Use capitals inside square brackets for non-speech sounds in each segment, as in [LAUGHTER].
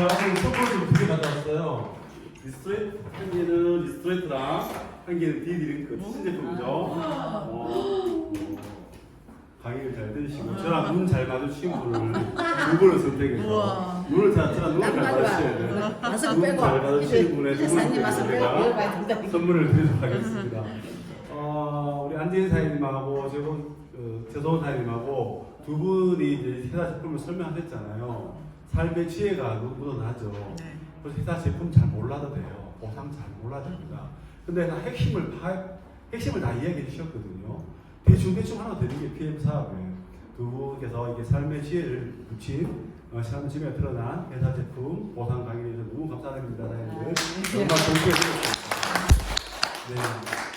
제가 오늘 선물 좀두개 가져왔어요. 리스트레이트 한 개는 리스트레이트랑 한 개는 디디링크 신제품이죠. 어, 강의를 잘 들으시고 저랑 눈잘두 분을 선택해서 우와. 눈을 잘 저랑 눈을 잘 마주쳐야 돼요. 마스크 눈 빼고 잘 마주치는 분의 회사님 마스크 빼고 제가 이거 봐야 된다. 선물을 드리도록 하겠습니다. 어, 우리 안재인 사장님하고 제본 어, 최소원 사장님하고 두 분이 이제 회사 제품을 설명하셨잖아요. 삶의 지혜가 묻어나죠. 네. 그래서 회사 제품 잘 몰라도 돼요. 보상 잘 몰라도 됩니다. 근데 그 핵심을 파, 핵심을 다 이야기해 주셨거든요. 대충 대충 하나 드는 게 PM 사업이에요. 두 분께서 이게 삶의 지혜를 붙인 어, 삶의 지혜가 드러난 회사 제품 보상 강의에 대해서 너무 감사드립니다, 사장님들. 정말 좋게 네.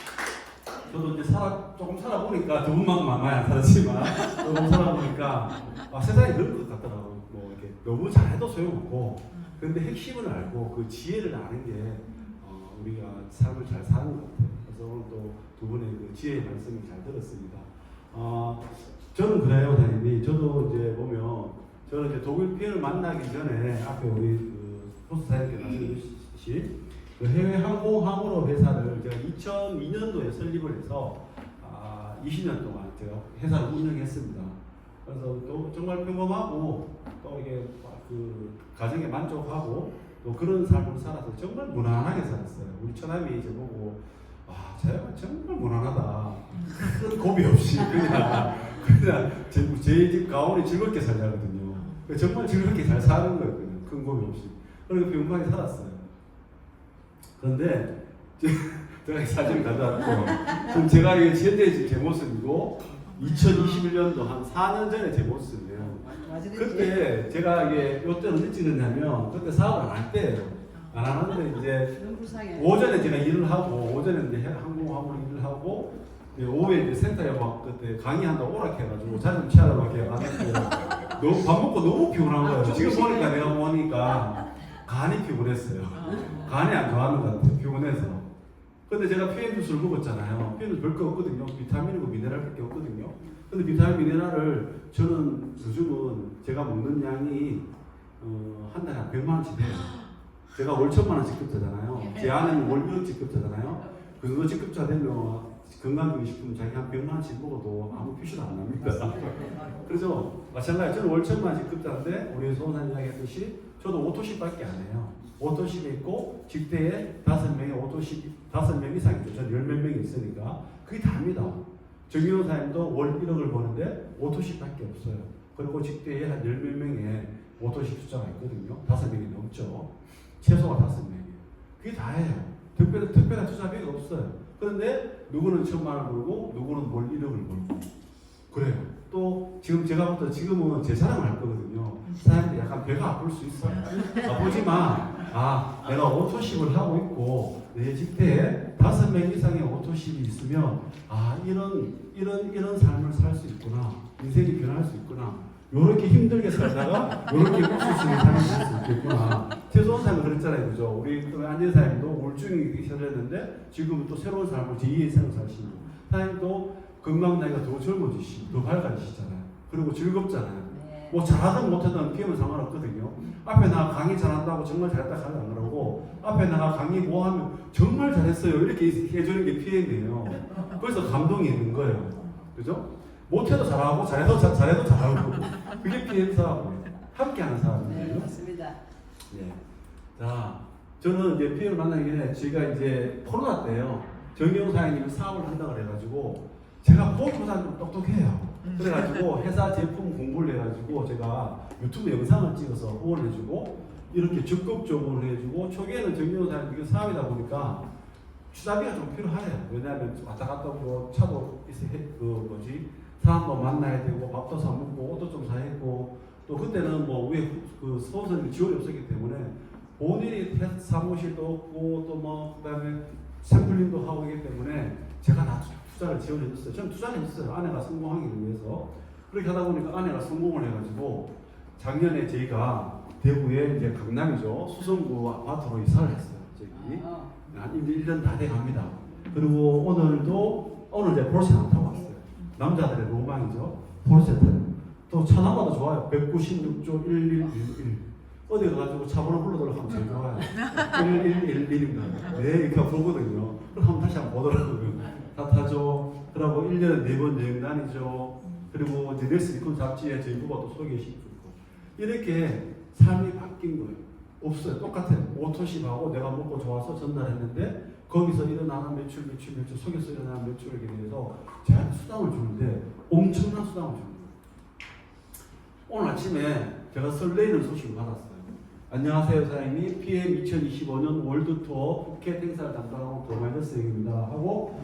저도 이제 살아 조금 살아보니까 두 분만큼 많이 안 살았지만 조금 살아보니까 아, 세상에 그런 것 같더라고요. 너무 잘해도 소용없고 근데 핵심을 알고 그 지혜를 아는 게 어, 우리가 삶을 잘 사는 것 같아요. 그래서 오늘 또두 분의 그 지혜의 말씀을 잘 들었습니다. 어, 저는 그래요, 사장님이. 저도 이제 보면 저는 이제 독일 피해를 만나기 전에 앞에 우리 그 포스트 사장님께 말씀해주셨듯이 그 해외 항공 항으로 회사를 제가 2002년도에 설립을 해서 아, 20년 동안 제가 회사를 운영했습니다. 그래서 또 정말 평범하고 또 이게 그 가정에 만족하고 또 그런 삶을 살아서 정말 무난하게 살았어요. 우리 처남이 이제 보고 와, 쟤가 정말 무난하다. 큰 고비 없이 그냥 그냥 제집 가온이 즐겁게 살자거든요. 정말 즐겁게 잘 사는 거였거든요. 큰 고비 없이. 그리고 평범하게 살았어요. 그런데 제- [LAUGHS] 제가 이 사진을 가져왔고 지금 제가 이게 현재 제 모습이고 2021년도 한 4년 전에 제 모습이에요. 그때 제가 이게 요때 언제 찍었냐면 그때 사업을 안 할 때예요. 안 하는데 이제. 오전에 제가 일을 하고 오전에 이제 항공하고 일을 하고 오후에 이제 센터에 막 그때 강의한다고 오락해가지고 좀 취하러 막 가는데 너무 밥 먹고 너무 피곤한 거예요. 지금 보니까 내가 보니까 간이 피곤했어요. 간이 안 좋아하는 것 같아요. 피곤해서. 근데 제가 피엔 주스를 먹었잖아요. 피엔은 별거 없거든요. 비타민이고 미네랄밖에 없거든요. 근데 비타민 미네랄을 저는 요즘은 제가 먹는 양이 어, 한 달에 한 100만 원씩 돼요. [GASPS] 제가 월 천만 원씩 급자잖아요. 제 아내는 월 1억씩 급자잖아요. 그 정도 직급자 되면 건강기능식품 자기 한 100만 원씩 먹어도 아무 표시도 안 납니다. 그래서 마찬가지 저는 월 천만 원씩 급자인데 우리 소원사님 이야기했듯이 저도 오토십밖에 안 해요. 오토십에 있고 직대에 다섯 명이 오토십 다섯 명 이상이죠. 저는 열몇 명이 있으니까 그게 다입니다. 정의원 사님도 월 1억을 버는데 오토십밖에 없어요. 그리고 직대에 한 열 몇 명의 오토십 숫자가 있거든요. 다섯 명이 넘죠. 최소가 다섯 명이에요. 그게 다예요. 특별한 특별한 투자비가 없어요. 그런데 누구는 천만 원 벌고 누구는 월 1억을 벌고 그래요. 또 지금 제가 볼때 지금은 제 자랑을 할 거거든요. 사람들이 약간 배가 아플 수 있어요. 아프지만 아 내가 오토십을 하고 있고 내 집대에 다섯 명 이상의 오토십이 있으면 아 이런 이런 이런 삶을 살 수 있구나. 인생이 변할 수 있구나. 요렇게 힘들게 살다가 요렇게 웃을 수 있는 삶을 살수 있겠구나. 최소한 삶을 그랬잖아요. 그죠? 우리 또 안전 사님도 우울증이 시작했는데 지금은 또 새로운 삶을 제2의 삶을 사시고 사장님도 건강 나이가 더 젊어지시고 더 밝아지시잖아요. 그리고 즐겁잖아요. 네. 뭐 잘하든 못하든 피하면 상관없거든요. 앞에 나가 강의 잘한다고 정말 잘했다 하지 안 그러고 앞에 나가 강의 뭐 하면 정말 잘했어요 이렇게 해주는 게 PM이에요. 그래서 감동이 있는 거예요. 그죠? 못해도 잘하고 잘해도 잘, 잘해도 잘하고 그게 PM 사업이에요. 함께하는 네, 사업이에요. 맞습니다. 예. 자, 저는 이제 PM을 만나기 전에 제가 이제 코로나 때요. 정영 사장님이 사업을 한다고 그래가지고 제가 보기보다 좀 똑똑해요. 그래가지고 회사 제품 공부를 해가지고 제가 유튜브 영상을 찍어서 후원해주고 이렇게 적극적으로 해주고 초기에는 사장님 이게 사업이다 보니까 투자비가 좀 필요해요. 왜냐하면 왔다 갔다 뭐 차도 있어 그 뭐지 사람도 만나야 되고 밥도 사 먹고 옷도 좀 사야 되고 또 그때는 뭐 위에 그 스폰서님 지원이 없었기 때문에 본인이 테- 사무실도 없고 또 뭐 그다음에 샘플링도 하고 있기 때문에 제가 다 투자를 지원해 줬어요. 저는 투자를 했어요. 아내가 성공하기 위해서 그렇게 하다 보니까 아내가 성공을 해가지고 작년에 저희가 대구에 이제 강남이죠 수성구 아파트로 이사를 했어요. 저기 어, 한 1년 다 돼갑니다. 그리고 오늘도 오늘 이제 포르쉐 안 타고 왔어요. 남자들의 로망이죠. 포르쉐 타요. 또 차나마도 좋아요. 196조 1111. 어디 가가지고 차 번호 불러달라고 하면 제일 좋아요. [LAUGHS] 1111입니다. 네, 이렇게 부르거든요. 그럼 한번 다시 한번 보더라고요. 다 타죠. 그러고 1년에 4번 여행 다니죠. 그리고 넥스 리콘 잡지에 저희 부가 또 소개시키고 이렇게 삶이 바뀐 거예요. 없어요. 똑같아요. 오토십하고 내가 먹고 좋아서 전달했는데 거기서 일어나는 매출, 매출, 매출, 속에서 일어나는 매출에 대해서 저한테 수당을 주는데 엄청난 수당을 주는 거예요. 오늘 아침에 제가 설레이는 소식을 받았어요. 안녕하세요, 사장님. PM 2025년 월드 투어 푸켓 행사를 담당하고 도마이더스 형입니다. 하고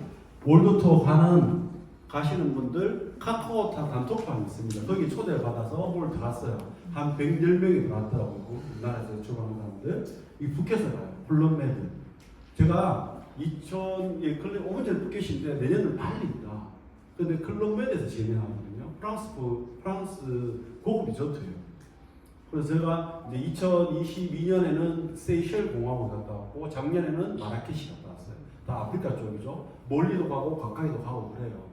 월드 투어 가는 가시는 분들 카카오톡 단톡방이 있습니다. 거기 초대를 받아서 오늘 들어갔어요. 한 110명이 들어왔더라고요. 우리나라에서 출발한 사람들. 이 푸켓을 가요. 블룸메드. 제가 2000, 예, 클럽, 5년 전에 푸켓인데 내년은 발리입니다. 근데 클럽메드에서 진행하거든요. 프랑스, 그- 프랑스 고급 리조트예요. 그래서 제가 이제 2022년에는 세이셸 공화국 갔다 왔고 작년에는 마라케시 갔 다 아프리카 쪽이죠. 멀리도 가고 가까이도 가고 그래요.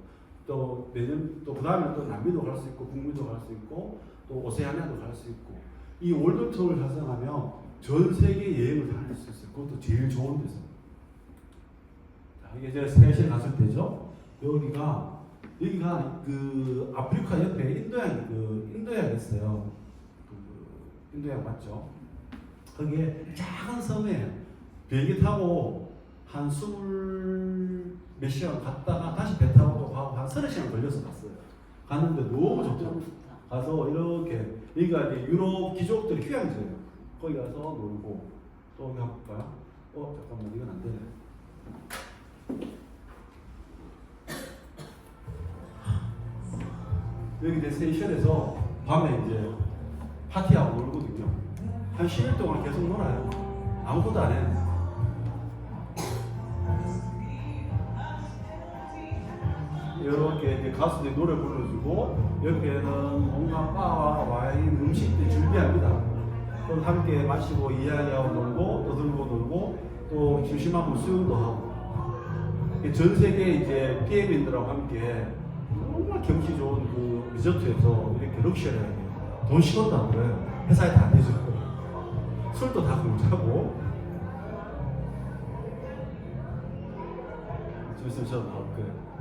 또 내년 또 그 다음에 또 남미도 갈 수 있고 북미도 갈 수 있고 또 오세아니아도 갈 수 있고 이 월드 투어를 달성하면 전 세계 여행을 다닐 수 있어요. 그것도 제일 좋은 데서. 자, 이게 제가 세이셸 갔을 때죠. 여기가 여기가 그 아프리카 옆에 인도양 그 인도양 있어요. 그 인도양 맞죠? 거기에 작은 섬에 비행기 타고 한 스물 몇 시간 갔다가 다시 배 타고 또 가고 한 서너 시간 걸려서 갔어요. 갔는데 너무 좋더라고요. 가서 이렇게 여기가 이제 유럽 귀족들의 휴양지예요. 거기 가서 놀고 또 여기 한번 볼까요? 어 잠깐만 이건 안 되네. 여기 이제 세이션에서 밤에 이제 파티하고 놀거든요. 한 10일 동안 계속 놀아요. 아무것도 안 해요. 이렇게 가수들이 노래 불러주고 옆에는 온갖 바와 와인 음식들 준비합니다. 그럼 함께 마시고 이야기하고 놀고 떠들고 놀고 또 심심하면 수영도 하고 전 세계 이제 PM인들하고 함께 정말 경치 좋은 그 리조트에서 이렇게 럭셔리하게 돈 10원도 안 들어요. 회사에 다 내죠. 술도 다 공짜고 좀 있으면 저도 나올 거예요.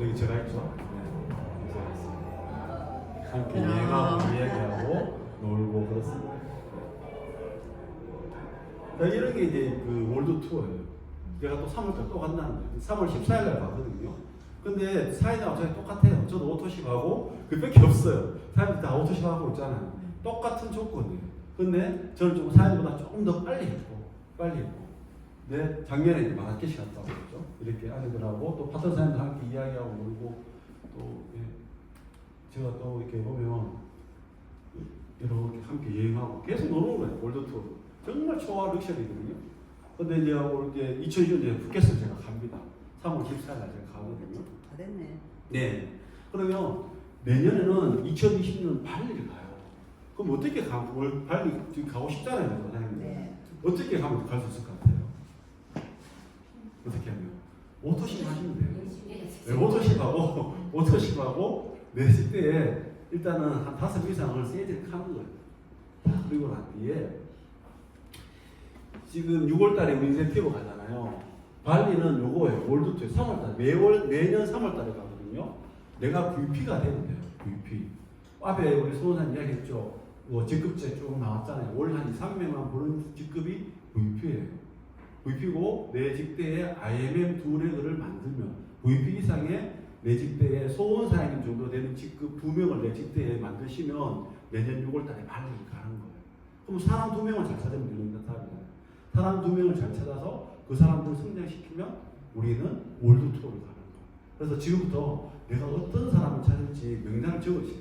여기 제가 있죠? 네, 제가 있습니다. 함께 야. 여행하고 이야기하고 놀고 그렇습니다. 자, 이런 게 이제 그 월드 투어예요. 제가 또 3월달 또 간다는 거예요. 3월 14일 날 가거든요. 근데 사이즈가 어차피 똑같아요. 저도 오토십 하고 그밖에 없어요. 사람들 다 오토십 하고 있잖아요. 똑같은 조건이에요. 근데 저는 좀 사이즈보다 조금 더 빨리 했고, 빨리 했고. 네, 작년에 이제 마라케시 갔다 왔죠. 이렇게 아내들하고 또 파트너 사람들 함께 이야기하고 놀고 또 예, 제가 또 이렇게 보면 이렇게 함께 여행하고 계속 노는 거예요. 월드 투어. 정말 초화 럭셔리거든요. 근데 이제 올 이제 2020년에 푸켓을 제가 갑니다. 3월 14일 날 제가 가거든요. 다 됐네. 네. 그러면 내년에는 2020년 발리를 가요. 그럼 어떻게 가? 월 발리 지금 가고 싶잖아요, 사장님. 네. 어떻게 가면 갈 수 있을 것 같아요? 어떻게 하면? 오토십 하시면 돼요. 네, 오토십하고 [LAUGHS] 오토십하고 내실 때에 일단은 한 다섯 명 이상을 세일을 하는 거예요. 다 그리고 난 뒤에 지금 6월달에 우리 인센티브 가잖아요. 발리는 요거예요. 월드투에 3월달 매월 매년 3월달에 가거든요. 내가 VP가 되면 돼요. VP. 앞에 우리 소원산 이야기했죠. 뭐 직급제 쭉 나왔잖아요. 월 한 2, 300만 버는 직급이 VP예요. VP고 내 직대에 IMM 두 레그를 만들면 VP 이상의 내 직대에 소원 사장님 정도 되는 직급 두 명을 내 직대에 만드시면 내년 6월 달에 발리를 가는 거예요. 그럼 사람 두 명을 잘 찾으면 되는 답이잖아요. 사람 두 명을 잘 찾아서 그 사람들을 성장시키면 우리는 월드 투어를 가는 거예요. 그래서 지금부터 내가 어떤 사람을 찾을지 명단을 적으세요.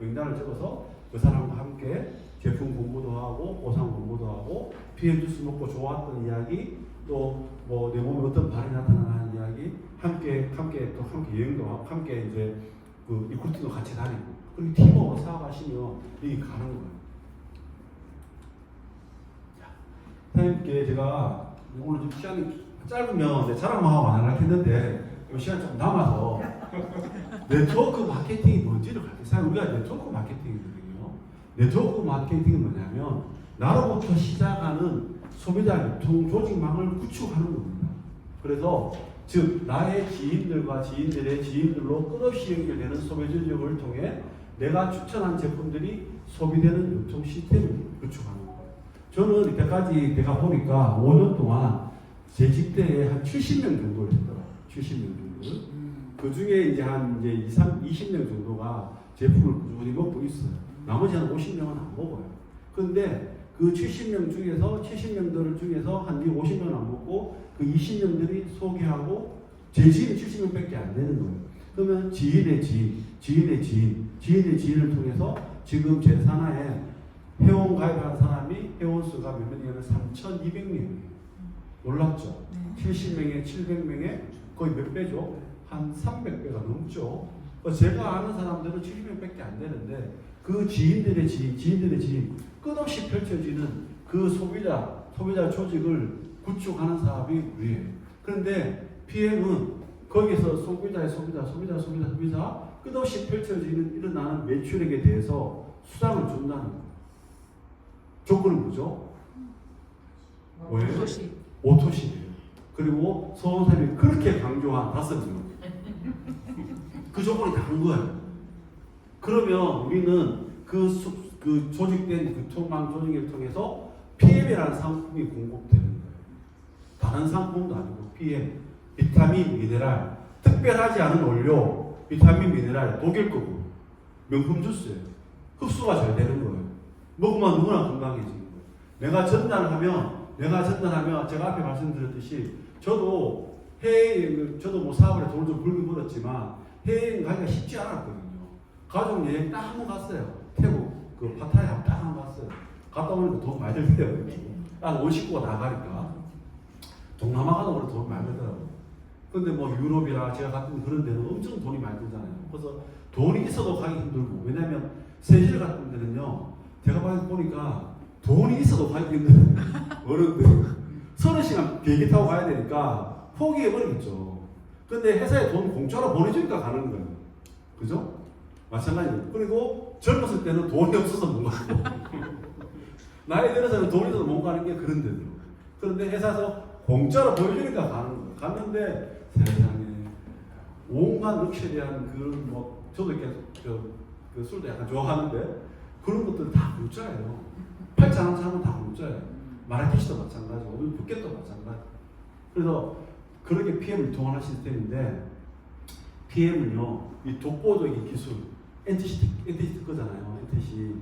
명단을 적어서 그 사람과 함께 제품 공부도 하고 보상 공부도 하고 PM 주스 먹고 좋았던 이야기 또 뭐 내 몸에 어떤 발이 나타나는 이야기 함께 함께 또 함께 여행도 하고 함께 이제 그 리크루팅도 같이 다니고 그리고 팀워크 사업하시면 여기 가는 거예요. 사장님께 제가 오늘 좀 시간이 짧으면 내 자랑만 하고 안 하려고 했는데 시간 좀 남아서 [LAUGHS] 네트워크 마케팅이 뭔지를 가르쳐. 사실 우리가 네트워크 마케팅이거든요. 네트워크 마케팅은 뭐냐면 나로부터 시작하는 소비자 유통 조직망을 구축하는 겁니다. 그래서 즉 나의 지인들과 지인들의 지인들로 끝없이 연결되는 소비 조직을 통해 내가 추천한 제품들이 소비되는 유통 시스템을 구축하는 거예요. 저는 이때까지 내가 보니까 5년 동안 제 직대에 한 70명 정도를 했더라고요. 70명 정도를. 그 중에 이제 한 이제 2, 3, 20명 정도가 제품을 꾸준히 먹고 있어요. 나머지 한 50명은 안 먹어요. 근데 그 70명 중에서 70명들 중에서 한 50명은 안 먹고 그 20명들이 소개하고 제 지인 70명밖에 안 되는 거예요. 그러면 지인의 지인, 지인의 지인, 지인의 지인을 통해서 지금 제 산하에 회원 가입한 사람이 회원 수가 몇 명이냐면 3,200명이에요. 놀랍죠? 70명에 700명에 거의 몇 배죠? 한 300배가 넘죠. 어, 제가 아는 사람들은 70명밖에 안 되는데 그 지인들의 지인, 지인들의 지인 끝없이 펼쳐지는 그 소비자, 소비자 조직을 구축하는 사업이 우리예요. 그런데 PM은 거기서 소비자의 소비자, 소비자, 소비자, 소비자 끝없이 펼쳐지는 일어나는 매출액에 대해서 수당을 준다는 거예요. 조건은 뭐죠? 왜? 도시. 오토시예요. 그리고 서원사님이 그렇게 강조한 다섯 명. 그 조건이 다한 거예요. 그러면 우리는 그, 수, 그 조직된 유통망 조직을 통해서 PM이라는 상품이 공급되는 거예요. 다른 상품도 아니고 PM, 비타민, 미네랄, 특별하지 않은 원료, 비타민, 미네랄, 독일 거고 명품 주스예요. 흡수가 잘 되는 거예요. 먹으면 누구나 건강해지는 거예요. 내가 전달하면 내가 전달하면 제가 앞에 말씀드렸듯이 저도 해외 저도 뭐 사업을 해 돈을 좀 벌긴 벌었지만 해외여행 가기가 쉽지 않았거든요. 가족 여행 딱 한 번 갔어요. 태국 그 파타야 딱 한 번 갔어요. 갔다 오니까 돈 많이 들더라고요. 한5 식구가 다 가니까 동남아 가도 그래 돈 많이 들더라고요. 근데 뭐 유럽이나 제가 갔던 그런 데는 엄청 돈이 많이 들잖아요. 그래서 돈이 있어도 가기 힘들고 왜냐면 세실 같은 데는요. 제가 보니까 돈이 있어도 가기 힘들어요. [LAUGHS] 어른들. 서너 시간 비행기 타고 가야 되니까 포기해버리겠죠. 근데 회사에 돈 공짜로 보내주니까 가는 거예요. 그죠? 마찬가지예요. 그리고 젊었을 때는 돈이 없어서 못 가고 [LAUGHS] 나이 들어서는 돈이 있어서 못 가는 게 그런 데들. 그런데 회사에서 공짜로 보여주니까 가는 거예요. 갔는데 세상에 온갖 럭셔리한 그런 뭐 저도 이렇게 저, 그 술도 약간 좋아하는데 그런 것들 다 공짜예요. 않은 사람은 다 공짜예요. 마라케시도 마찬가지고 푸켓도 마찬가지. 그래서 그렇게 PM을 유통하는 시스템인데 PM은요 이 독보적인 기술 엔티시티 엔티시티 거잖아요. 엔티시.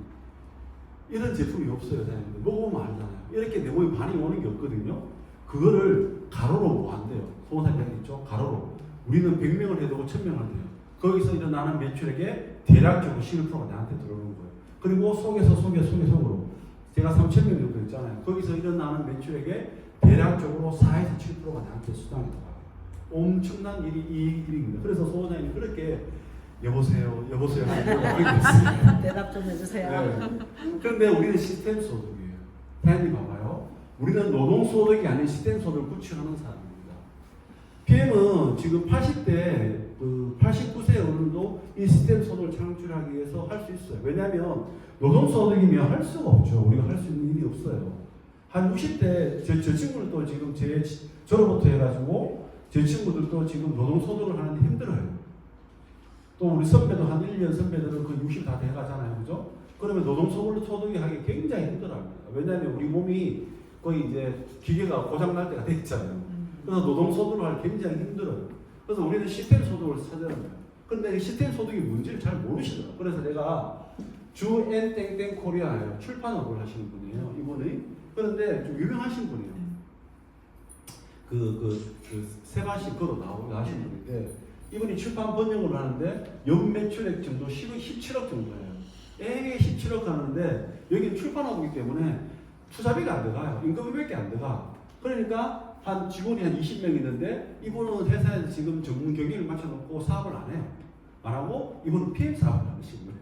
이런 제품이 없어요 사장님들. 먹어보면 알잖아요. 이렇게 내 몸에 반응이 오는 게 없거든요. 그거를 가로로 뭐안 돼요. 소원사님 있죠? 가로로. 우리는 100명을 해도 1000명을 돼요. 거기서 일어나는 매출액의 대략적으로 11%가 나한테 들어오는 거예요. 그리고 속에서 속에 속에 속으로. 제가 3,000명 정도 있잖아요. 거기서 일어나는 매출액의 대략적으로 4에서 7%가 나한테 수당이 들어가요. 엄청난 일이 이 일입니다. 그래서 소원장님 그렇게 여보세요, 여보세요 하고 했어요. [LAUGHS] 대답 좀 해주세요. 네. 그런데 우리는 시스템 소득이에요. 사장님 봐봐요. 우리는 노동 소득이 아닌 시스템 소득을 구축하는 사람입니다. PM은 지금 80대, 그 89세 어른도 이 시스템 소득을 창출하기 위해서 할 수 있어요. 왜냐하면 노동 소득이면 할 수가 없죠. 우리가 할 수 있는 일이 없어요. 한 60대 저, 저 친구들도 지금 제 저로부터 해가지고 제 친구들도 지금 노동 소득을 하는데 힘들어요. 또 우리 선배도 한 1년 선배들은 그 60 다 돼가잖아요. 그죠? 그러면 노동 소득 소득이 하기 굉장히 힘들어합니다. 왜냐하면 우리 몸이 거의 이제 기계가 고장 날 때가 됐잖아요. 그래서 노동 소득을 하기 굉장히 힘들어요. 그래서 우리는 시스템 소득을 찾아야 돼요. 근데 이 시스템 소득이 뭔지를 잘 모르시더라고요. 그래서 내가 주 N 땡땡 코리아예요. 출판업을 하시는 분이에요. 이분이. 그런데 좀 유명하신 분이에요. 그, 그, 그, 세바시 나오고 하시는 분인데, 이분이 출판 번역을 하는데, 연매출액 정도 10, 17억 정도예요. 애게 17억 하는데, 여기 출판업이기 때문에 투자비가 안 들어가요. 임금밖에 안 들어가. 그러니까, 한 직원이 한 20명 있는데, 이분은 회사에서 지금 전문 경영을 맞춰놓고 사업을 안 해요. 안 하고, 이분은 PM 사업을 하시는 거예요.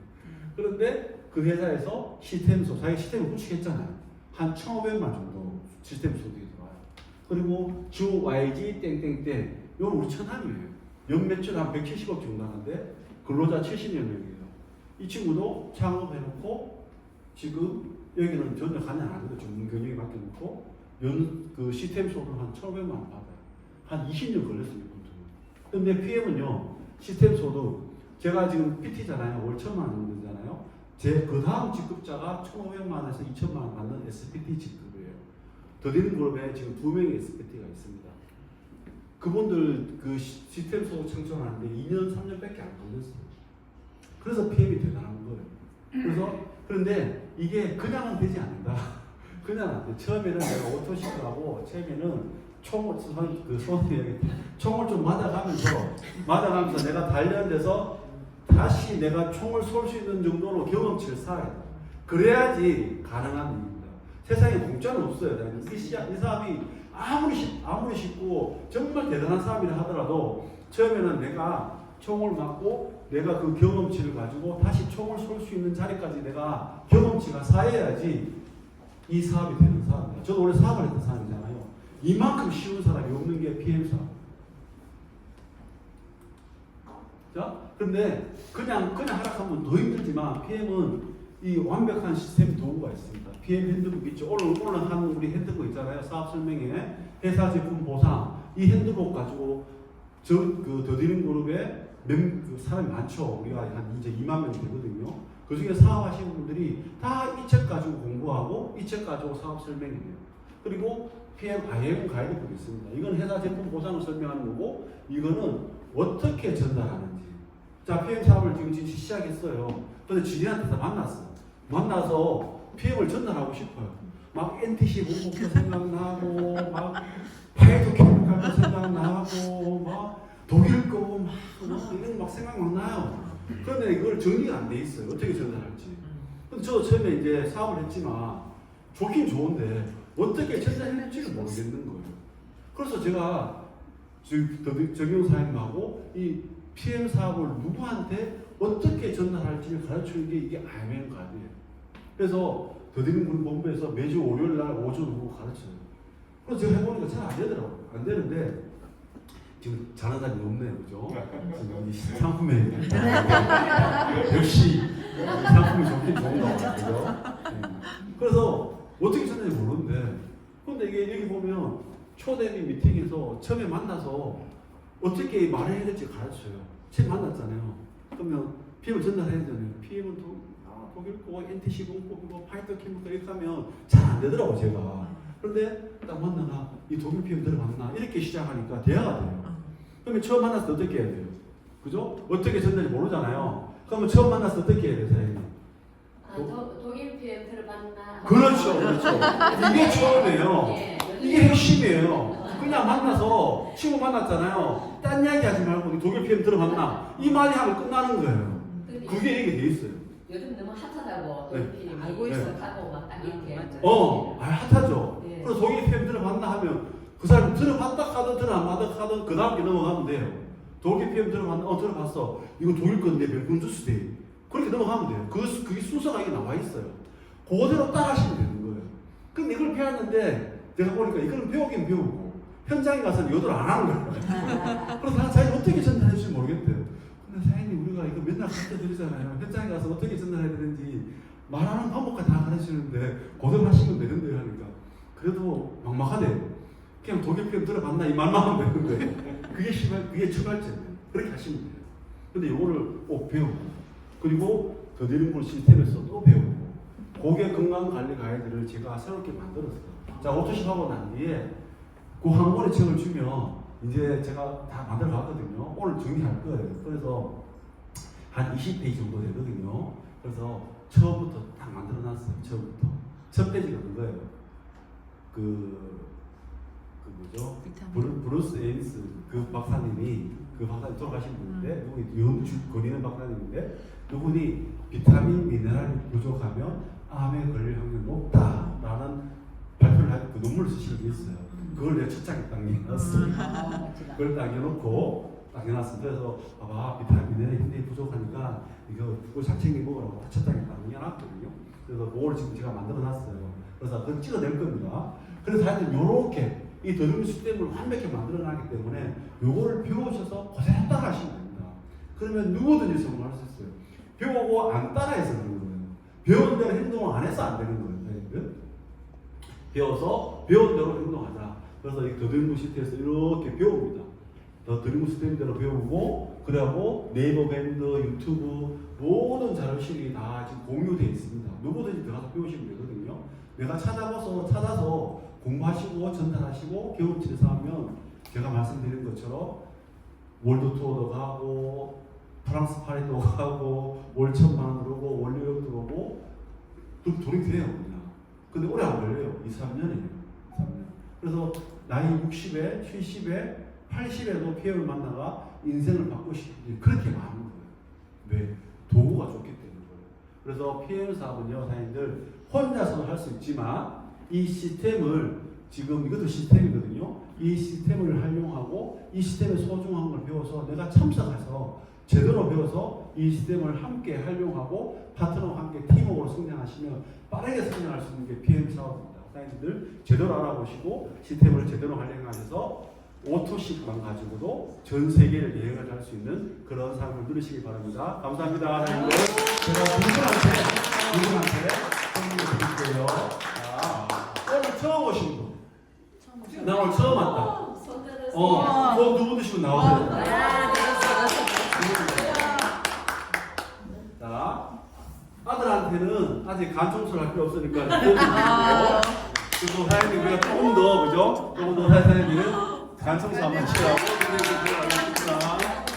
그런데 그 회사에서 시스템 소, 자기 시스템을 구축했잖아요. 한 1,500만 정도 시스템 소득이 들어와요. 그리고 주 YG 땡땡땡, 이건 우리 천함이에요. 연매출 한 170억 정도 하는데 근로자 70여 명이에요. 이 친구도 창업해놓고 지금 여기는 전혀 관여 안 해도 전문 경영에 맡겨놓고 연 그 시스템 소득 한 1,500만 원 받아요. 한 20년 걸렸어요, 이분도. 근데 PM은요, 시스템 소득, 제가 지금 PT잖아요. 월 1천만 원 정도 되잖아요. 제 그 다음 직급자가 1,500만 원에서 2천만 원 받는 SPT 직급이에요. 더디는 그룹에 지금 두 명의 SPT가 있습니다. 그분들 그 시- 시스템 소득 청소하는데 2년, 3년밖에 안 걸렸어요. 그래서 PM이 대단한 거예요. 그래서 그런데 이게 그냥은 되지 않는다. [LAUGHS] 그냥 안 돼. 처음에는 내가 오토시크하고 처음에는 총을 손, 그 손에 [LAUGHS] 총을 좀 맞아가면서 맞아가면서 내가 단련돼서 다시 내가 총을 쏠 수 있는 정도로 경험치를 쌓아야 돼. 그래야지 가능한 일입니다. 세상에 공짜는 없어요. 이, 시작, 이 사람이 아무리 쉽, 아무리 쉽고 정말 대단한 사람이라 하더라도 처음에는 내가 총을 맞고 내가 그 경험치를 가지고 다시 총을 쏠 수 있는 자리까지 내가 경험치가 쌓여야지 이 사업이 되는 사람이야. 저도 원래 사업을 했던 사람이잖아요. 이만큼 쉬운 사람이 없는 게 PM 사업. 자, 근데 그냥 그냥 하락하면 더 힘들지만 PM은 이 완벽한 시스템 도구가 있습니다. PM 핸드북 있죠. 오늘 오늘 한 우리 핸드북 있잖아요. 사업 설명회, 회사 제품 보상 이 핸드북 가지고 저그 더디는 그룹에 몇, 그 사람이 많죠. 우리가 한 이제 2만 명 되거든요. 그 중에 사업하시는 분들이 다 이 책 가지고 공부하고 이 책 가지고 사업 설명이에요. 그리고 PM IM 가이드북이 있습니다. 이건 회사 제품 보상을 설명하는 거고 이거는 어떻게 전달하는지. 자, PM 사업을 지금 시작했어요. 근데 지인한테 만났어. 만나서 PM을 전달하고 싶어요. 막 NTC 공급도 생각나고, 막 파이도 케미칼도 생각나고, 막 독일 거고, 막, 막 이런 막 생각 막 나요. 그런데 이걸 정리가 안 돼 있어요. 어떻게 전달할지. 근데 저도 처음에 이제 사업을 했지만 좋긴 좋은데 어떻게 전달할지를 모르겠는 거예요. 그래서 제가 즉 정용 사장님하고 이 PM 사업을 누구한테 어떻게 전달할지를 가르치는 게 이게 IMN 가드예요. 그래서 더디는 본부에서 매주 월요일 날 오전 오후 가르쳐요. 그래서 제가 해보니까 잘 안 되더라고요. 안 되는데 지금 자나다니 없네요, 그죠? 지금 이 상품에 [LAUGHS] 역시 이 상품이 좋긴 좋은가 봐요, 그죠? 네. 그래서 어떻게 전달인지 모르는데 근데 이게 여기 보면 초대미 미팅에서 처음에 만나서 어떻게 말을 해야 될지 가르쳐요. 처음 만났잖아요. 그러면 PM을 전달해야 되잖아요. PM은 또 아, 독일 거, NTC 공법이고 파이터 케미컬 이렇게 하면 잘 안 되더라고 제가. 그런데 딱 만나가 이 독일 PM 들어봤나 이렇게 시작하니까 대화가 돼요. 그러면 처음 만났을 때 어떻게 해야 돼요? 그죠? 어떻게 전달인지 모르잖아요. 그러면 처음 만났을 때 어떻게 해야 돼요, 사장님? 아, 도, 독일 PM 들어봤나? 그렇죠, 그렇죠. 이게 처음이에요. 예, 이게 핵심이에요. 그냥 만나서 친구 만났잖아요. 딴 이야기 하지 말고 이 독일 PM 들어봤나? 이 말이 하면 끝나는 거예요. 근데 그게 이게 돼 있어요. 요즘 너무 핫하다고 네. 독일 PM이 알고 있어요. 하고 막딱 이렇게. 어, 아, 핫하죠. 예. 그래서 독일 PM 들어봤나 하면 그 사람 들어봤다 하든 들어봤다 하든 그 다음 게 넘어가면 돼요. 독일 PM 들어봤나? 어, 들어봤어. 이거 독일 건데 멜군 주스 돼. 그렇게 넘어가면 돼요. 그, 그게 순서가 이게 나와 있어요. 그대로 따라 하시면 되는 거예요. 근데 이걸 배웠는데 제가 보니까 이걸 배우긴 배우고 현장에 가서는 요들 안 하는 거예요. [LAUGHS] 그래서 난 자기 어떻게 전달할지 모르겠대요. 사장님 우리가 이거 맨날 가르쳐 드리잖아요. 현장에 가서 어떻게 전달해야 되는지 말하는 방법까지 다 가르치는데 그대로 하시면 되는데요 하니까 그래도 막막하대요. 그냥 독일 표현 들어봤나 이 말만 하면 되는데 그게 시발 그게 출발점이에요. 그렇게 하시면 돼요. 근데 이거를 꼭 배우고 그리고 더디링볼 시스템에서 또 배우고 고객 건강 관리 가이드를 제가 새롭게 만들었어요. 자, 오토십 하고 난 뒤에 그 한 권의 책을 주면 이제 제가 다 만들어 봤거든요. 오늘 정리할 거예요. 그래서 한 20페이지 정도 되거든요. 그래서 처음부터 딱 만들어 놨어요. 처음부터. 첫 페이지가 그거예요. 그, 그 뭐죠? 브루, 브루스 에인스 그 박사님이 그 박사님 돌아가신 분인데 누구 연주 거리는 박사님인데 그분이 비타민 미네랄이 부족하면 암에 걸릴 확률이 높다라는 발표를 하고 그 논문을 쓰시는 게 있어요. 그걸 내가 첫 장에 딱 내놨어. 그걸 딱 해놓고 딱 해놨어. 그래서 봐봐 비타민 미네랄이 굉장히 부족하니까 이거 잘 챙겨 먹으라고 첫 장에 딱 내놨거든요. 그래서 그걸 지금 제가 만들어놨어요. 그래서 그걸 찍어낼 겁니다. 그래서 하여튼 요렇게 이 더듬이 시스템을 완벽히 만들어놨기 때문에 요거를 배우셔서 그대로 따라 하시면 됩니다. 그러면 누구든지 성공할 수 있어요. 배우고 안 따라해서 그런 거예요. 배운 대로 행동을 안 해서 안 되는 거예요. 배워서 배운 대로 행동하자. 그래서 이 더듬이 시스템에서 이렇게 배웁니다. 더 드리무 시스템대로 배우고 그리고 네이버 밴드, 유튜브 모든 자료실이 다 지금 공유되어 있습니다. 누구든지 들어가서 배우시면 되거든요. 내가 찾아봐서 찾아서 공부하시고 전달하시고 경험치에서 하면 제가 말씀드린 것처럼 월드 투어도 가고 프랑스 파리도 가고 월 천만 원 오고 월 뉴욕도 오고 돈- 돈이 돼요 그냥. 근데 오래 안 걸려요. 2, 3년이에요. 3년. 그래서 나이 60에 70에 80에도 피해를 만나가 인생을 바꾸시는 그렇게 많은 거예요. 왜? 도구가 좋기 때문에. 그래서 PM 사업은요, 사장님들 혼자서도 할수 있지만 이 시스템을 지금 이것도 시스템이거든요. 이 시스템을 활용하고 이 시스템의 소중한 걸 배워서 내가 참석해서 제대로 배워서 이 시스템을 함께 활용하고 파트너와 함께 팀워크로 성장하시면 빠르게 성장할 수 있는 게 PM 사업입니다. 사장님들 제대로 알아보시고 시스템을 제대로 활용하셔서 5토씩만 가지고도 전 세계를 여행을 할 수 있는 그런 삶을 누리시기 바랍니다. 감사합니다. 사장님들. 제가 두 분한테, 두 분한테 선물을 드릴게요. 자, 오늘 처음 오신 분. 나 오늘 처음 왔다. 어, 손 들었어요. 어, 누구 드시고 나오세요. 아. 자, 아들한테는 아직 간 청소를 할 필요 없으니까 그리고 사장님 우리가 조금 더 그죠? 조금 더 사장님은 간 청소 한번 치라고